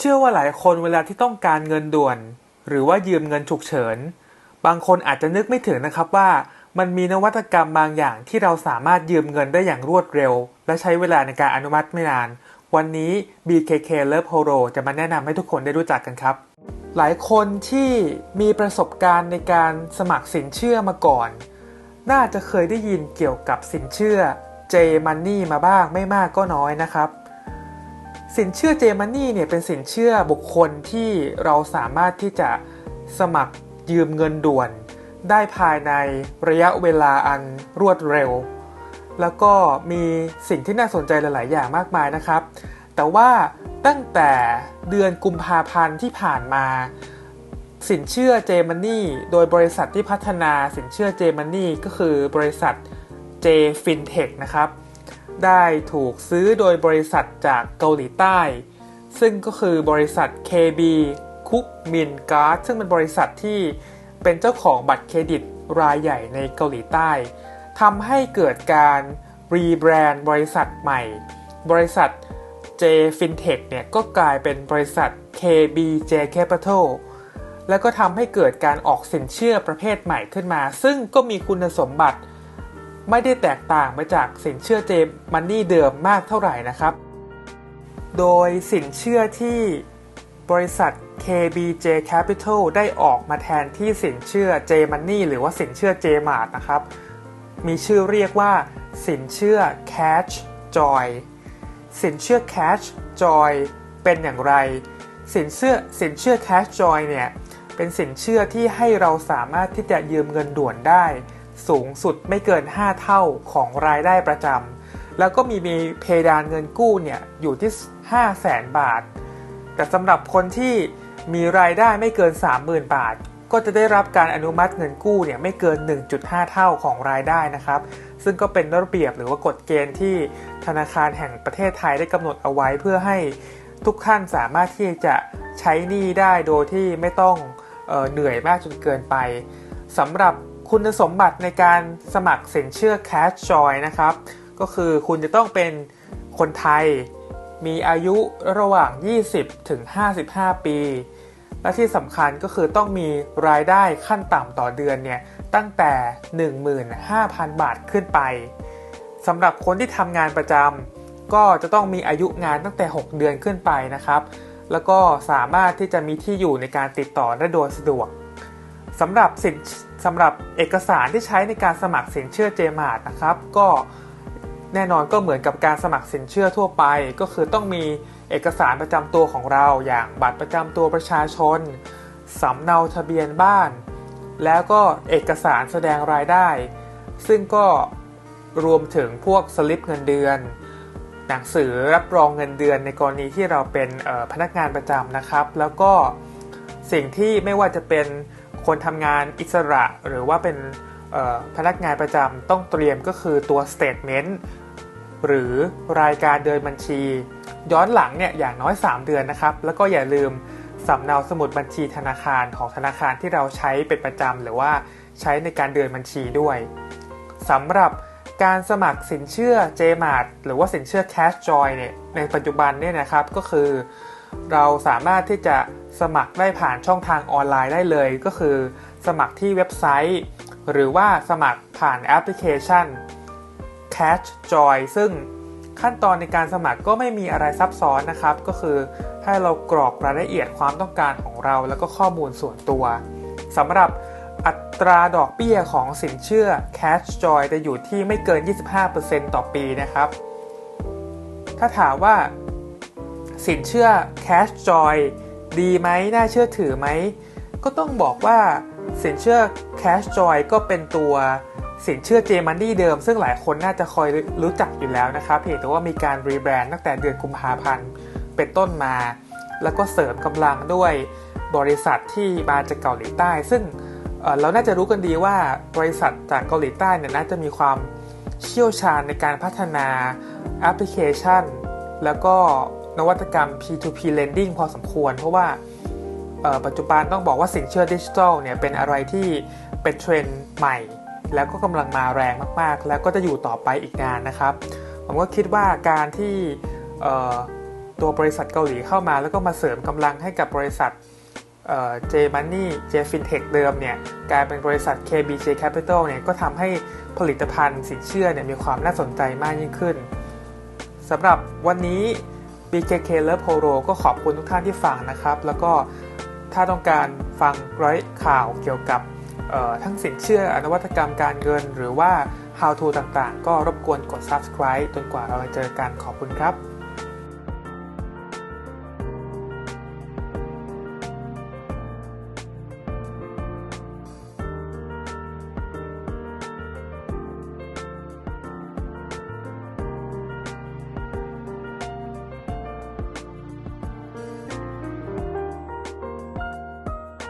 เชื่อว่าหลายคนเวลาที่ต้องการเงินด่วน หรือว่ายืมเงินฉุกเฉิน บางคนอาจจะนึกไม่ถึงนะครับว่ามันมีนวัตกรรมบางอย่างที่เราสามารถยืมเงินได้อย่างรวดเร็ว และใช้เวลาในการอนุมัติไม่นาน วันนี้ BKK Love Horo จะมาแนะนำให้ทุกคนได้รู้จักกันครับ หลายคนที่มีประสบการณ์ในการสมัครสินเชื่อมาก่อน น่าจะเคยได้ยินเกี่ยวกับสินเชื่อ J Money มาบ้างไม่มากก็น้อยนะครับ สินเชื่อ J Money เนี่ยเป็นสินเชื่อบุคคลที่เราสามารถที่จะสมัครยืมเงินด่วน ได้ภายในระยะเวลาอันรวดเร็ว แล้วก็มีสิ่งที่น่าสนใจหลาย ๆ อย่างมากมายนะครับ แต่ว่าตั้งแต่เดือนกุมภาพันธ์ที่ผ่านมา สินเชื่อ J Money โดยบริษัทที่พัฒนาสินเชื่อ J Money ก็คือบริษัท J FinTech นะครับ ได้ถูกซื้อโดยบริษัทจากเกาหลีใต้ ซึ่งก็คือบริษัท KB Cook Min Card ซึ่งเป็นบริษัทที่เป็นเจ้าของบัตรเครดิตรายใหญ่ในเกาหลีใต้ทำให้เกิดการรีแบรนด์บริษัทใหม่ บริษัท J FinTech เนี่ยก็กลายเป็นบริษัท KBJ Capital แล้วก็ทำให้เกิดการออกสินเชื่อประเภทใหม่ขึ้นมา ซึ่งก็มีคุณสมบัติ ไม่ได้แตกต่างไปจากสินเชื่อเจมันนี่เดิมมากเท่าไหร่นะครับ โดยสินเชื่อที่บริษัท KBJ Capital ได้ออกมาแทนที่สินเชื่อ J Money หรือว่าสินเชื่อ J Mart นะครับ มีชื่อเรียกว่า สินเชื่อ Cash Joy สินเชื่อ Cash Joy เป็นอย่างไร สินเชื่อสินเชื่อ Cash Joy เนี่ย เป็นสินเชื่อที่ให้เราสามารถที่จะยืมเงินด่วนได้ สูงสุดไม่เกิน 5 เท่าของรายได้ประจำแล้วก็มีมีเพดานเงินกู้เนี่ยอยู่ที่ 5 0 0แสนบาท แต่สำหรับคนที่มีรายได้ไม่เกิน 30,000 บาท ก็จะได้รับการอนุมัติเงินกู้เนี่ยไม่เกิน 1.5 เท่าของรายได้นะครับ ซึ่งก็เป็นระเบียบหรือว่ากฎเกณฑ์ที่ธนาคารแห่งประเทศไทยได้กำหนดเอาไว้เพื่อให้ทุกท่านสามารถที่จะใช้หนี้ได้โดยที่ไม่ต้องเออเหนื่อยมากจนเกินไปสำหรับ คุณสมบัติในการสมัครสินเชื่อ Cash Joy นะครับ ก็คือคุณจะต้องเป็นคนไทยมีอายุระหว่าง 20 ถึง 55 ปี และที่สำคัญก็คือต้องมีรายได้ขั้นต่ำต่อเดือนเนี่ยตั้งแต่ 15,000 บาทขึ้นไปสำหรับคนที่ทำงานประจำก็จะต้องมีอายุงานตั้งแต่ 6 เดือนขึ้นไปนะครับ แล้วก็สามารถที่จะมีที่อยู่ในการติดต่อได้โดยสะดวก สำหรับสินสำหรับเอกสารที่ใช้ในการสมัครสินเชื่อเจมาร์นะครับ ก็แน่นอนก็เหมือนกับการสมัครสินเชื่อทั่วไป ก็คือต้องมีเอกสารประจำตัวของเรา อย่างบัตรประจำตัวประชาชนสำเนาทะเบียนบ้าน แล้วก็เอกสารแสดงรายได้ ซึ่งก็รวมถึงพวกสลิปเงินเดือน หนังสือรับรองเงินเดือนในกรณีที่เราเป็นพนักงานประจำนะครับ แล้วก็สิ่งที่ไม่ว่าจะเป็น คนทำงานอิสระหรือว่าเป็นพนักงานประจำต้องเตรียมก็คือตัว statement หรือรายการเดินบัญชี ย้อนหลังเนี่ยอย่างน้อย 3 เดือนนะครับ แล้วก็อย่าลืมสำเนาสมุดบัญชีธนาคารของธนาคารที่เราใช้เป็นประจำหรือว่าใช้ในการเดินบัญชีด้วยสำหรับการสมัครสินเชื่อ JMart หรือว่าสินเชื่อ Cash Joy เนี่ยในปัจจุบันเนี่ยนะครับก็คือ เราสามารถที่จะ สมัครได้ผ่านช่องทางออนไลน์ได้เลย ก็คือ สมัครที่เว็บไซต์ หรือว่าสมัครผ่านแอปพลิเคชัน Cash Joy ซึ่งขั้นตอนในการสมัครก็ไม่มีอะไรซับซ้อนนะครับ ก็คือให้เรากรอกรายละเอียดความต้องการของเรา แล้วก็ข้อมูลส่วนตัวสำหรับอัตราดอกเบี้ยของสินเชื่อ Cash Joy จะอยู่ที่ไม่เกิน 25%ต่อปีนะครับ ถ้าถามว่าสินเชื่อ Cash Joy ดีไหมน่าเชื่อถือไหม ก็ต้องบอกว่าสินเชื่อ Cash Joy ก็เป็นตัวสินเชื่อ J Money เดิม ซึ่งหลายคนน่าจะคอยรู้จักอยู่แล้วนะครับเพียงแต่ว่ามีการรีแบรนด์ตั้งแต่เดือนกุมภาพันธ์เป็นต้นมา แล้วก็เสริมกำลังด้วยบริษัทที่มาจากเกาหลีใต้ ซึ่งเราน่าจะรู้กันดีว่าบริษัทจากเกาหลีใต้เนี่ยน่าจะมีความเชี่ยวชาญในการพัฒนาแอปพลิเคชัน แล้วก็ นวัตกรรม P2P lending พอสมควร เพราะว่าปัจจุบันต้องบอกว่าสินเชื่อดิจิทัลเนี่ยเป็นอะไรที่เป็นเทรนด์ใหม่ แล้วก็กำลังมาแรงมากๆ แล้วก็จะอยู่ต่อไปอีกนานนะครับ ผมก็คิดว่าการที่ตัวบริษัทเกาหลีเข้ามา แล้วก็มาเสริมกำลังให้กับบริษัทเจมันนี่เจฟินเทคเดิมเนี่ยกลายเป็นบริษัท KBJ Capital เนี่ยก็ทำให้ผลิตภัณฑ์สินเชื่อเนี่ยมีความน่าสนใจมากยิ่งขึ้นสำหรับวันนี้ BKK Love Horo ก็ขอบคุณทุกท่านที่ฟังนะครับ แล้วก็ถ้าต้องการฟังร้อยข่าวเกี่ยวกับทั้งสินเชื่ออนวัตกรรมการเงินหรือว่า how to ต่างๆ ก็รบกวนกด subscribe จนกว่าเราจะเจอกันขอบคุณครับ